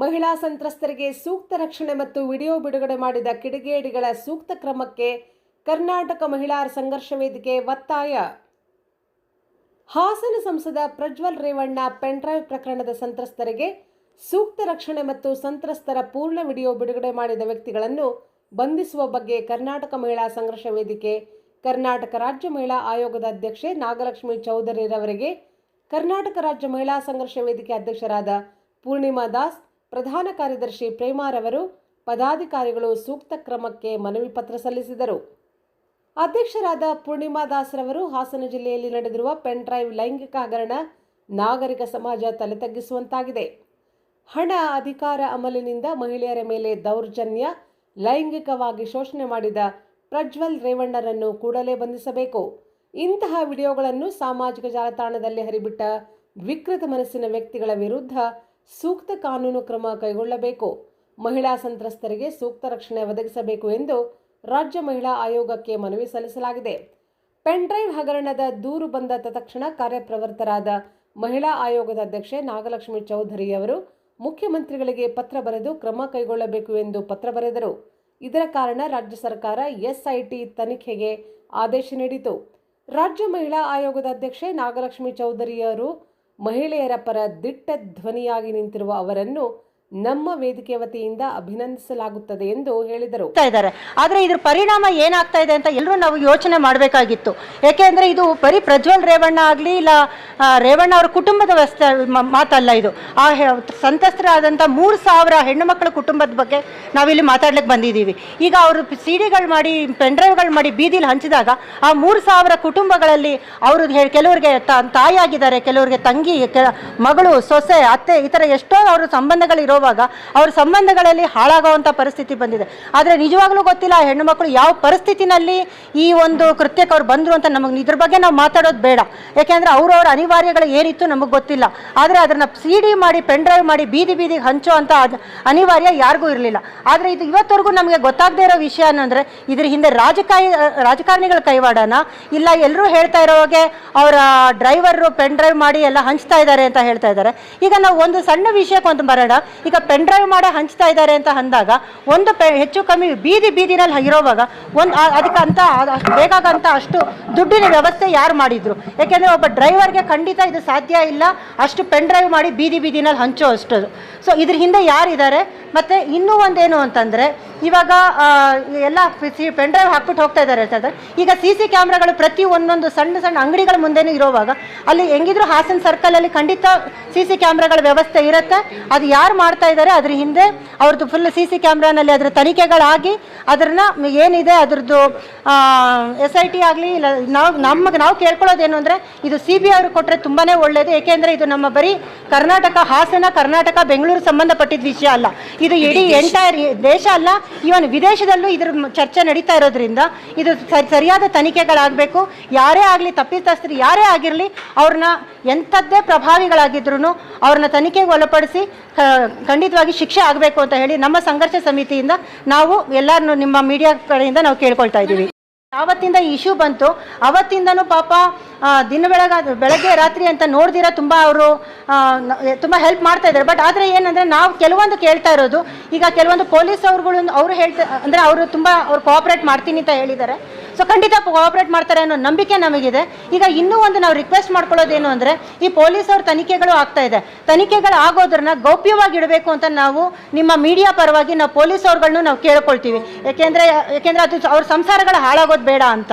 ಮಹಿಳಾ ಸಂತ್ರಸ್ತರಿಗೆ ಸೂಕ್ತ ರಕ್ಷಣೆ ಮತ್ತು ವಿಡಿಯೋ ಬಿಡುಗಡೆ ಮಾಡಿದ ಕಿಡಿಗೇಡಿಗಳ ಸೂಕ್ತ ಕ್ರಮಕ್ಕೆ ಕರ್ನಾಟಕ ಮಹಿಳಾ ಸಂಘರ್ಷ ವೇದಿಕೆ ಒತ್ತಾಯ. ಹಾಸನ ಸಂಸದ ಪ್ರಜ್ವಲ್ ರೇವಣ್ಣ ಪೆನ್ಡ್ರೈವ್ ಪ್ರಕರಣದ ಸಂತ್ರಸ್ತರಿಗೆ ಸೂಕ್ತ ರಕ್ಷಣೆ ಮತ್ತು ಸಂತ್ರಸ್ತರ ಪೂರ್ಣ ವಿಡಿಯೋ ಬಿಡುಗಡೆ ಮಾಡಿದ ವ್ಯಕ್ತಿಗಳನ್ನು ಬಂಧಿಸುವ ಬಗ್ಗೆ ಕರ್ನಾಟಕ ಮಹಿಳಾ ಸಂಘರ್ಷ ವೇದಿಕೆ, ಕರ್ನಾಟಕ ರಾಜ್ಯ ಮಹಿಳಾ ಆಯೋಗದ ಅಧ್ಯಕ್ಷೆ ನಾಗಲಕ್ಷ್ಮಿ ಚೌಧರಿರವರಿಗೆ ಕರ್ನಾಟಕ ರಾಜ್ಯ ಮಹಿಳಾ ಸಂಘರ್ಷ ವೇದಿಕೆ ಅಧ್ಯಕ್ಷರಾದ ಪೂರ್ಣಿಮಾ ದಾಸ್, ಪ್ರಧಾನ ಕಾರ್ಯದರ್ಶಿ ಪ್ರೇಮಾರವರು ಪದಾಧಿಕಾರಿಗಳು ಸೂಕ್ತ ಕ್ರಮಕ್ಕೆ ಮನವಿ ಪತ್ರ ಸಲ್ಲಿಸಿದರು. ಅಧ್ಯಕ್ಷರಾದ ಪೂರ್ಣಿಮಾ ದಾಸ್ರವರು ಹಾಸನ ಜಿಲ್ಲೆಯಲ್ಲಿ ನಡೆದಿರುವ ಪೆನ್ ಡ್ರೈವ್ ಲೈಂಗಿಕ ಹಗರಣ ನಾಗರಿಕ ಸಮಾಜ ತಲೆ ತಗ್ಗಿಸುವಂತಾಗಿದೆ. ಹಣ ಅಧಿಕಾರ ಅಮಲಿನಿಂದ ಮಹಿಳೆಯರ ಮೇಲೆ ದೌರ್ಜನ್ಯ, ಲೈಂಗಿಕವಾಗಿ ಶೋಷಣೆ ಮಾಡಿದ ಪ್ರಜ್ವಲ್ ರೇವಣ್ಣರನ್ನು ಕೂಡಲೇ ಬಂಧಿಸಬೇಕು. ಇಂತಹ ವಿಡಿಯೋಗಳನ್ನು ಸಾಮಾಜಿಕ ಜಾಲತಾಣದಲ್ಲಿ ಹರಿಬಿಟ್ಟ ವಿಕೃತ ಮನಸ್ಸಿನ ವ್ಯಕ್ತಿಗಳ ವಿರುದ್ಧ ಸೂಕ್ತ ಕಾನೂನು ಕ್ರಮ ಕೈಗೊಳ್ಳಬೇಕು. ಮಹಿಳಾ ಸಂತ್ರಸ್ತರಿಗೆ ಸೂಕ್ತ ರಕ್ಷಣೆ ಒದಗಿಸಬೇಕು ಎಂದು ರಾಜ್ಯ ಮಹಿಳಾ ಆಯೋಗಕ್ಕೆ ಮನವಿ ಸಲ್ಲಿಸಲಾಗಿದೆ. ಪೆನ್ಡ್ರೈವ್ ಹಗರಣದ ದೂರು ಬಂದ ತತ್ಕ್ಷಣ ಕಾರ್ಯಪ್ರವೃತ್ತರಾದ ಮಹಿಳಾ ಆಯೋಗದ ಅಧ್ಯಕ್ಷೆ ನಾಗಲಕ್ಷ್ಮಿ ಚೌಧರಿ ಅವರು ಮುಖ್ಯಮಂತ್ರಿಗಳಿಗೆ ಪತ್ರ ಬರೆದು ಕ್ರಮ ಕೈಗೊಳ್ಳಬೇಕು ಎಂದು ಪತ್ರ ಬರೆದರು. ಇದರ ಕಾರಣ ರಾಜ್ಯ ಸರ್ಕಾರ ಎಸ್ಐಟಿ ತನಿಖೆಗೆ ಆದೇಶ ನೀಡಿತು. ರಾಜ್ಯ ಮಹಿಳಾ ಆಯೋಗದ ಅಧ್ಯಕ್ಷೆ ನಾಗಲಕ್ಷ್ಮಿ ಚೌಧರಿಯವರು ಮಹಿಳೆಯರ ಪರ ದಿಟ್ಟ ಧ್ವನಿಯಾಗಿ ನಿಂತಿರುವ ಅವರನ್ನು ನಮ್ಮ ವೇದಿಕೆ ವತಿಯಿಂದ ಅಭಿನಂದಿಸಲಾಗುತ್ತದೆ ಎಂದು ಹೇಳಿದರು. ಇದ್ದಾರೆ. ಆದ್ರೆ ಇದ್ರ ಪರಿಣಾಮ ಏನಾಗ್ತಾ ಇದೆ ಅಂತ ಎಲ್ಲರೂ ನಾವು ಯೋಚನೆ ಮಾಡಬೇಕಾಗಿತ್ತು. ಯಾಕೆಂದ್ರೆ ಇದು ಬರೀ ಪ್ರಜ್ವಲ್ ರೇವಣ್ಣ ಆಗಲಿ ಇಲ್ಲ ರೇವಣ್ಣ ಅವರ ಕುಟುಂಬದ ವ್ಯವಸ್ಥೆ ಮಾತಲ್ಲ ಇದು. ಆ ಸಂತಸ್ತರಾದಂಥ ಮೂರು ಸಾವಿರ ಹೆಣ್ಣು ಮಕ್ಕಳ ಕುಟುಂಬದ ಬಗ್ಗೆ ನಾವಿಲ್ಲಿ ಮಾತಾಡ್ಲಿಕ್ಕೆ ಬಂದಿದ್ದೀವಿ. ಈಗ ಅವರು ಸಿ ಡಿಗಳು ಮಾಡಿ ಪೆನ್ಡ್ರೈವ್ಗಳು ಮಾಡಿ ಬೀದಿಲಿ ಹಂಚಿದಾಗ ಆ ಮೂರು ಸಾವಿರ ಕುಟುಂಬಗಳಲ್ಲಿ ಅವರು ಕೆಲವರಿಗೆ ತಾಯಿಯಾಗಿದ್ದಾರೆ ಕೆಲವರಿಗೆ ತಂಗಿ ಮಗಳು, ಸೊಸೆ, ಅತ್ತೆ ಈ ಥರ ಎಷ್ಟೋ ಅವ್ರ ಸಂಬಂಧಗಳು ಇರೋವಾಗ ಅವ್ರ ಸಂಬಂಧಗಳಲ್ಲಿ ಹಾಳಾಗುವಂಥ ಪರಿಸ್ಥಿತಿ ಬಂದಿದೆ. ಆದರೆ ನಿಜವಾಗ್ಲೂ ಗೊತ್ತಿಲ್ಲ ಆ ಹೆಣ್ಣು ಮಕ್ಕಳು ಯಾವ ಪರಿಸ್ಥಿತಿನಲ್ಲಿ ಈ ಒಂದು ಕೃತ್ಯಕ್ಕೆ ಅವ್ರು ಬಂದ್ರು ಅಂತ ನಮಗೆ ಇದ್ರ ಬಗ್ಗೆ ನಾವು ಮಾತಾಡೋದು ಬೇಡ. ಯಾಕೆಂದರೆ ಅವ್ರವ್ರ ಅನಿವಾರ್ಯಗಳು ಏನಿತ್ತು ನಮಗೆ ಗೊತ್ತಿಲ್ಲ. ಆದರೆ ಅದನ್ನು ಸಿ ಡಿ ಮಾಡಿ ಪೆನ್ ಡ್ರೈವ್ ಮಾಡಿ, ಬೀದಿ ಬೀದಿಗೆ ಹಂಚೋ ಅಂತ ಅನಿವಾರ್ಯ ಯಾರಿಗೂ ಇರಲಿಲ್ಲ. ಆದರೆ ಇದು ಇವತ್ತವರೆಗೂ ನಮಗೆ ಗೊತ್ತಾಗದೇ ಇರೋ ವಿಷಯ ಅನ್ನಂದ್ರೆ ಇದ್ರ ಹಿಂದೆ ರಾಜಕಾಯಿ, ರಾಜಕಾರಣಿಗಳ ಕೈವಾಡನ ಇಲ್ಲ ಎಲ್ಲರೂ ಹೇಳ್ತಾ ಇರೋ ಹಾಗೆ ಅವರ ಡ್ರೈವರ್ ಪೆನ್ ಡ್ರೈವ್ ಮಾಡಿ ಎಲ್ಲ ಹಂಚ್ತಾ ಇದ್ದಾರೆ ಅಂತ ಹೇಳ್ತಾ ಇದ್ದಾರೆ. ಈಗ ನಾವು ಒಂದು ಸಣ್ಣ ವಿಷಯಕ್ಕೆ ಒಂದು ಬರೋಣ. ಈಗ ಪೆನ್ ಡ್ರೈವ್ ಮಾಡೇ ಹಂಚ್ತಾ ಇದ್ದಾರೆ ಅಂತ ಅಂದಾಗ ಒಂದು ಪೆ ಹೆಚ್ಚು ಕಮ್ಮಿ ಬೀದಿ ಬೀದಿನಲ್ಲಿ ಇರೋವಾಗ ಒಂದು ಅದಕ್ಕಂತ ಅಷ್ಟು ಬೇಕಾಗಂತ ಅಷ್ಟು ದುಡ್ಡಿನ ವ್ಯವಸ್ಥೆ ಯಾರು ಮಾಡಿದ್ರು? ಯಾಕೆಂದರೆ ಒಬ್ಬ ಡ್ರೈವರ್ಗೆ ಖಂಡಿತ ಇದು ಸಾಧ್ಯ ಇಲ್ಲ. ಅಷ್ಟು ಪೆನ್ ಡ್ರೈವ್ ಮಾಡಿ ಬೀದಿ ಬೀದಿನಲ್ಲಿ ಹಂಚೋ ಅಷ್ಟು. ಸೊ ಇದ್ರ ಹಿಂದೆ ಯಾರಿದ್ದಾರೆ? ಮತ್ತು ಇನ್ನೂ ಒಂದೇನು ಅಂತಂದರೆ, ಇವಾಗ ಎಲ್ಲ ಎಲ್ಲ ಪೆನ್ ಡ್ರೈವ್ ಹಾಕ್ಬಿಟ್ಟು ಹೋಗ್ತಾ ಇದ್ದಾರೆ ಅಂತ ಇದ್ದಾರೆ. ಈಗ ಸಿ ಸಿ ಕ್ಯಾಮ್ರಾಗಳು ಪ್ರತಿ ಒಂದೊಂದು ಸಣ್ಣ ಸಣ್ಣ ಅಂಗಡಿಗಳ ಮುಂದೆನೂ ಇರೋವಾಗ ಅಲ್ಲಿ ಹೆಂಗಿದ್ರು ಹಾಸನ ಸರ್ಕಲಲ್ಲಿ ಖಂಡಿತ ಸಿ ಸಿ ಕ್ಯಾಮ್ರಾಗಳ ವ್ಯವಸ್ಥೆ ಇರುತ್ತೆ. ಅದು ಯಾರು ಮಾಡ್ತಾ ಇದ್ದಾರೆ. ಅದ್ರ ಹಿಂದೆ ಅವ್ರದ್ದು ಫುಲ್ ಸಿ ಸಿ ಕ್ಯಾಮ್ರಾನಲ್ಲಿ ಅದರ ತನಿಖೆಗಳಾಗಿ ಅದನ್ನ ಏನಿದೆ, ಅದ್ರದ್ದು ಎಸ್ ಐ ಟಿ ಆಗಲಿ ಇಲ್ಲ, ನಾವು, ನಮಗೆ ನಾವು ಕೇಳ್ಕೊಳ್ಳೋದೇನು ಅಂದರೆ ಇದು ಸಿ ಬಿ ಅವ್ರಿಗೆ ಕೊಟ್ಟರೆ ತುಂಬಾ ಒಳ್ಳೆಯದು ಏಕೆಂದರೆ ಇದು ನಮ್ಮ ಬರೀ ಕರ್ನಾಟಕ ಹಾಸನ ಕರ್ನಾಟಕ ಬೆಂಗಳೂರು ಸಂಬಂಧಪಟ್ಟಿದ್ದ ವಿಷಯ ಅಲ್ಲ. ಇದು ಇಡೀ ಎಂಟೈರ್ ದೇಶ ಅಲ್ಲ. ಇವನ್ ವಿದೇಶದಲ್ಲೂ ಇದ್ರ ಚರ್ಚೆ ನಡೀತಾ ಇರೋದ್ರಿಂದ ಇದು ಸರಿ ಸರಿಯಾದ ತನಿಖೆಗಳಾಗಬೇಕು. ಯಾರೇ ಆಗಲಿ ತಪ್ಪಿತಸ್ಥರು ಯಾರೇ ಆಗಿರಲಿ ಅವ್ರನ್ನ ಎಂಥದ್ದೇ ಪ್ರಭಾವಿಗಳಾಗಿದ್ರು ಅವ್ರನ್ನ ತನಿಖೆಗೆ ಒಳಪಡಿಸಿ ಖಂಡಿತವಾಗಿ ಶಿಕ್ಷೆ ಆಗಬೇಕು ಅಂತ ಹೇಳಿ ನಮ್ಮ ಸಂಘರ್ಷ ಸಮಿತಿಯಿಂದ ನಾವು ಎಲ್ಲರನ್ನು ನಿಮ್ಮ ಮೀಡಿಯಾ ಕಡೆಯಿಂದ ನಾವು ಕೇಳ್ಕೊಳ್ತಾ ಇದ್ದೀವಿ. ಯಾವತ್ತಿಂದ ಇಶ್ಯೂ ಬಂತು, ಅವತ್ತಿಂದನೂ ಪಾಪ ದಿನ ಬೆಳಗ, ಬೆಳಗ್ಗೆ ರಾತ್ರಿ ಅಂತ ನೋಡಿದಿರ ತುಂಬ ಅವರು ತುಂಬ ಹೆಲ್ಪ್ ಮಾಡ್ತಾ ಇದ್ದಾರೆ. ಬಟ್ ಆದರೆ ಏನಂದರೆ ನಾವು ಕೆಲವೊಂದು ಕೇಳ್ತಾ ಇರೋದು, ಈಗ ಕೆಲವೊಂದು ಪೊಲೀಸ್ ಅವ್ರುಗಳು ಅವರು ಹೇಳ್ತಾ, ಅಂದರೆ ಅವರು ತುಂಬ ಅವ್ರು ಕೋಆಪ್ರೇಟ್ ಮಾಡ್ತೀನಿ ಅಂತ ಹೇಳಿದ್ದಾರೆ. ಸೊ ಖಂಡಿತ ಕೋಆಪ್ರೇಟ್ ಮಾಡ್ತಾರೆ ಅನ್ನೋ ನಂಬಿಕೆ ನಮಗಿದೆ. ಈಗ ಇನ್ನೂ ಒಂದು ನಾವು ರಿಕ್ವೆಸ್ಟ್ ಮಾಡ್ಕೊಳ್ಳೋದೇನು ಅಂದರೆ, ಈ ಪೊಲೀಸ್ ಅವ್ರ ತನಿಖೆಗಳು ಆಗ್ತಾ ಇದೆ. ತನಿಖೆಗಳು ಆಗೋದ್ರನ್ನ ಗೌಪ್ಯವಾಗಿ ಇಡಬೇಕು ಅಂತ ನಾವು ನಿಮ್ಮ ಮೀಡಿಯಾ ಪರವಾಗಿ ನಾವು ಪೊಲೀಸ್ ಅವ್ರಗಳನ್ನೂ ನಾವು ಕೇಳ್ಕೊಳ್ತೀವಿ. ಯಾಕೆಂದರೆ ಯಾಕೆಂದರೆ ಅದು ಅವ್ರ ಸಂಸಾರಗಳು ಹಾಳಾಗೋದು ಬೇಡ ಅಂತ.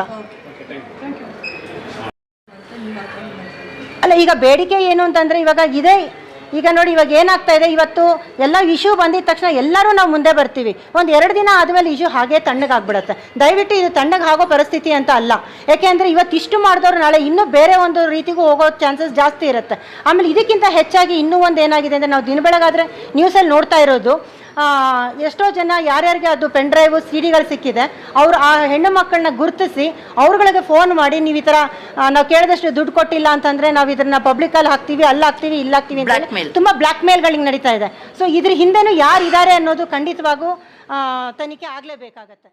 ಅಲ್ಲ, ಈಗ ಬೇಡಿಕೆ ಏನು ಅಂತಂದರೆ, ಇವಾಗ ಇದೇ ಈಗ ನೋಡಿ ಇವಾಗ ಏನಾಗ್ತಾ ಇದೆ? ಇವತ್ತು ಎಲ್ಲ ಇಶ್ಯೂ ಬಂದಿದ ತಕ್ಷಣ ಎಲ್ಲರೂ ನಾವು ಮುಂದೆ ಬರ್ತೀವಿ. ಒಂದು ಎರಡು ದಿನ ಆದಮೇಲೆ ಇಶ್ಯೂ ಹಾಗೆ ತಣ್ಣಗಾಗ್ಬಿಡುತ್ತೆ. ದಯವಿಟ್ಟು ಇದು ತಣ್ಣಗೆ ಆಗೋ ಪರಿಸ್ಥಿತಿ ಅಂತ ಅಲ್ಲ. ಯಾಕೆಂದರೆ ಇವತ್ತು ಇಷ್ಟು ಮಾಡಿದವರು ನಾಳೆ ಇನ್ನೂ ಬೇರೆ ಒಂದು ರೀತಿಗೂ ಹೋಗೋ ಚಾನ್ಸಸ್ ಜಾಸ್ತಿ ಇರುತ್ತೆ. ಆಮೇಲೆ ಇದಕ್ಕಿಂತ ಹೆಚ್ಚಾಗಿ ಇನ್ನೂ ಒಂದು ಏನಾಗಿದೆ ಅಂದರೆ ನಾವು ದಿನ ಬೆಳಗಾದರೆ ನ್ಯೂಸಲ್ಲಿ ನೋಡ್ತಾ ಇರೋದು ಎಷ್ಟೋ ಜನ ಯಾರ್ಯಾರಿಗೆ ಅದು ಪೆನ್ ಡ್ರೈವ್ ಸಿ ಡಿಗಳು ಸಿಕ್ಕಿದೆ ಅವರು ಆ ಹೆಣ್ಣು ಮಕ್ಕಳನ್ನ ಗುರುತಿಸಿ ಅವ್ರಗಳಿಗೆ ಫೋನ್ ಮಾಡಿ ನೀವು ಈ ಥರ ನಾವು ಕೇಳಿದಷ್ಟು ದುಡ್ಡು ಕೊಟ್ಟಿಲ್ಲ ಅಂತಂದರೆ ನಾವು ಇದನ್ನ ಪಬ್ಲಿಕಲ್ಲಿ ಹಾಕ್ತೀವಿ ಅಲ್ಲಿ ಹಾಕ್ತೀವಿ ಇಲ್ಲಿ ಹಾಕ್ತೀವಿ ಅಂತ ತುಂಬಾ ಬ್ಲ್ಯಾಕ್ ಮೇಲ್ಗಳಿಗೆ ನಡೀತಾ ಇದೆ. ಸೊ ಇದ್ರ ಹಿಂದೆನೂ ಯಾರು ಇದ್ದಾರೆ ಅನ್ನೋದು ಖಂಡಿತವಾಗೂ ತನಿಖೆ ಆಗಲೇಬೇಕಾಗತ್ತೆ.